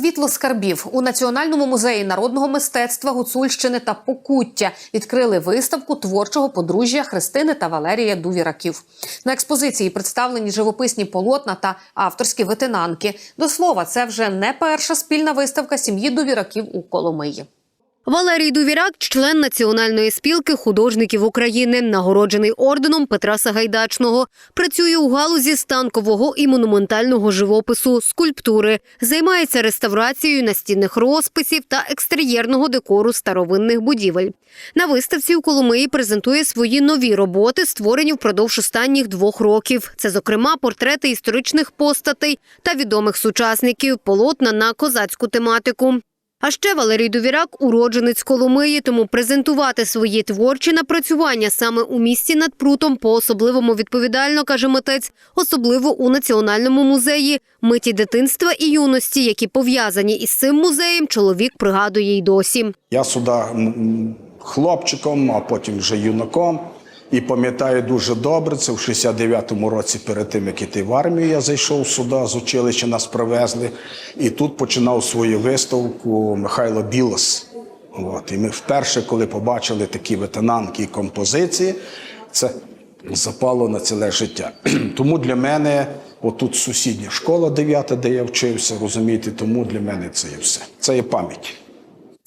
світло скарбів у Національному музеї народного мистецтва Гуцульщини та Покуття відкрили виставку творчого подружжя Христини та Валерія Дувіраків. На експозиції представлені живописні полотна та авторські витинанки. До слова, це вже не перша спільна виставка сім'ї Дувіраків у Коломиї. Валерій Дувірак, член Національної спілки художників України, нагороджений орденом Петра Сагайдачного. Працює у галузі станкового і монументального живопису, скульптури, займається реставрацією настінних розписів та екстер'єрного декору старовинних будівель. На виставці у Коломиї презентує свої нові роботи, створені впродовж останніх двох років. Це, зокрема, портрети історичних постатей та відомих сучасників, полотна на козацьку тематику. А ще Валерій Довірак – уродженець Коломиї, тому презентувати свої творчі напрацювання саме у місті над прутом по-особливому відповідально, каже митець, особливо у Національному музеї. Миті дитинства і юності, які пов'язані із цим музеєм, чоловік пригадує й досі. Я сюди хлопчиком, а потім вже юнаком. І пам'ятаю дуже добре, це в 69-му році, перед тим, як іти в армію, я зайшов сюди, з училища нас привезли. І тут починав свою виставку Михайло Білос. От. І ми вперше, коли побачили такі ветенанки і композиції, це запало на ціле життя. Тому для мене, отут сусідня школа 9, де я вчився, розумієте, тому для мене це є все. Це є пам'ять.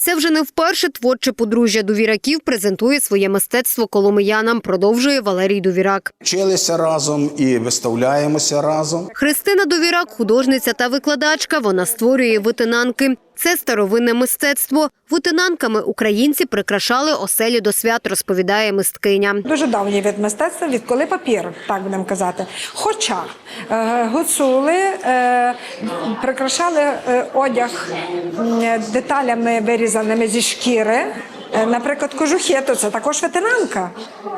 Це вже не вперше творче подружжя Довіраків презентує своє мистецтво коломиянам, продовжує Валерій Довірак. Вчилися разом і виставляємося разом. Христина Довірак, художниця та викладачка. Вона створює витинанки. Це старовинне мистецтво. Вутинанками українці прикрашали оселі до свят, розповідає мисткиня. Дуже давній від мистецтва, відколи папір, так будемо казати. Хоча е, гуцули е, прикрашали е, одяг деталями вирізаними зі шкіри. Е, Наприклад, кожухи, то це також ветеранка.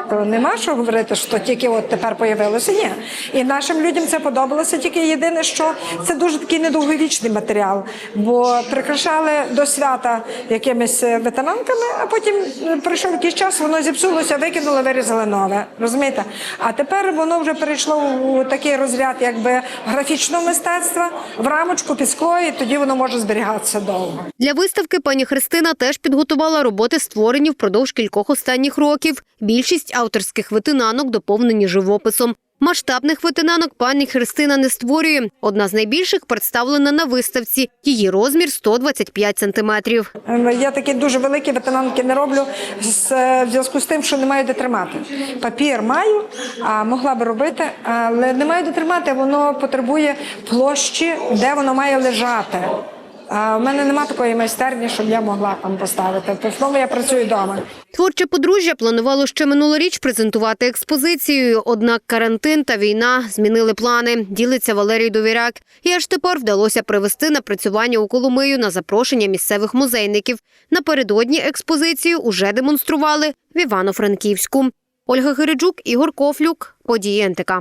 То нема що говорити, що тільки от тепер появилося. Ні. І нашим людям це подобалося. Тільки єдине, що це дуже такий недовговічний матеріал, бо прикрашали до свята якимись е, ветеранками, а потім е, пройшов якийсь час, воно зіпсулося, викинули, вирізали нове. Розумієте? А тепер воно вже перейшло у такий розряд, якби графічного мистецтва, в рамочку під скло, і тоді воно може зберігатися довго. Для виставки пані Христина теж підготувала роботи, створені впродовж кількох останніх років. Більшість авторських витинанок доповнені живописом. Масштабних витинанок пані Христина не створює. Одна з найбільших представлена на виставці. Її розмір 125 сантиметрів. Ем, Я такі дуже великі ветенанки не роблю е, в зв'язку з тим, що не маю де тримати. Папір маю, а могла би робити, але не маю де тримати. Воно потребує площі, де воно має лежати. В мене немає такої майстерні, щоб я могла там поставити. В основному я працюю вдома. Творче подружжя планувало ще минулоріч презентувати експозицію. Однак карантин та війна змінили плани. Ділиться Валерій Довіряк. І аж тепер вдалося привести напрацювання у Коломию на запрошення місцевих музейників. Напередодні експозицію уже демонстрували в Івано-Франківську. Ольга Гириджук, Ігор Кофлюк. Події НТК.